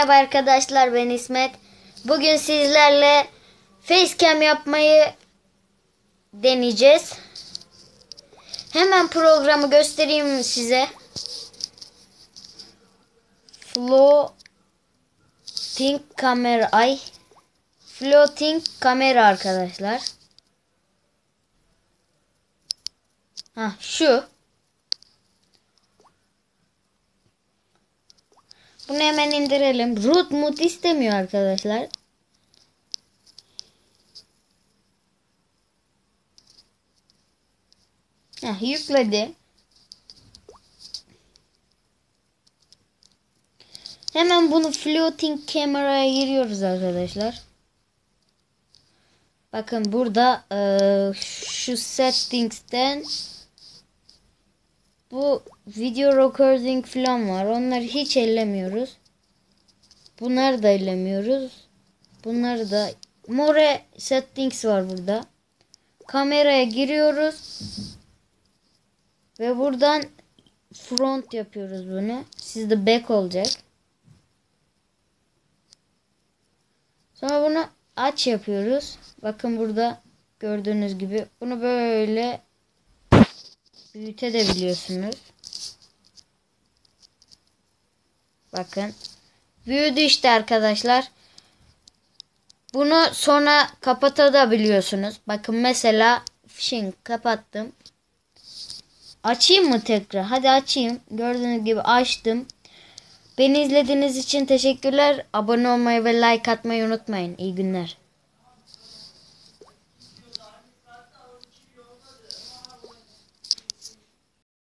Merhaba arkadaşlar ben İsmet. Bugün sizlerle facecam yapmayı deneyeceğiz. Hemen programı göstereyim size. Floating camera ay floating kamera arkadaşlar. Ha şu. Bunu hemen indirelim. Root mood istemiyor arkadaşlar. Heh, yükledi. Hemen bunu floating kameraya giriyoruz arkadaşlar. Bakın burada e, şu settings'ten bu video recording falan var. Onları hiç ellemiyoruz. Bunları da ellemiyoruz. Bunları da more settings var burada. Kameraya giriyoruz. Ve buradan front yapıyoruz bunu. Sizde back olacak. Sonra bunu aç yapıyoruz. Bakın burada gördüğünüz gibi bunu böyle büyütebiliyorsunuz. Bakın. Büyüdü işte arkadaşlar. Bunu sonra kapatabiliyorsunuz. Bakın mesela şimdi kapattım. Açayım mı tekrar? Hadi açayım. Gördüğünüz gibi açtım. Beni izlediğiniz için teşekkürler. Abone olmayı ve like atmayı unutmayın. İyi günler.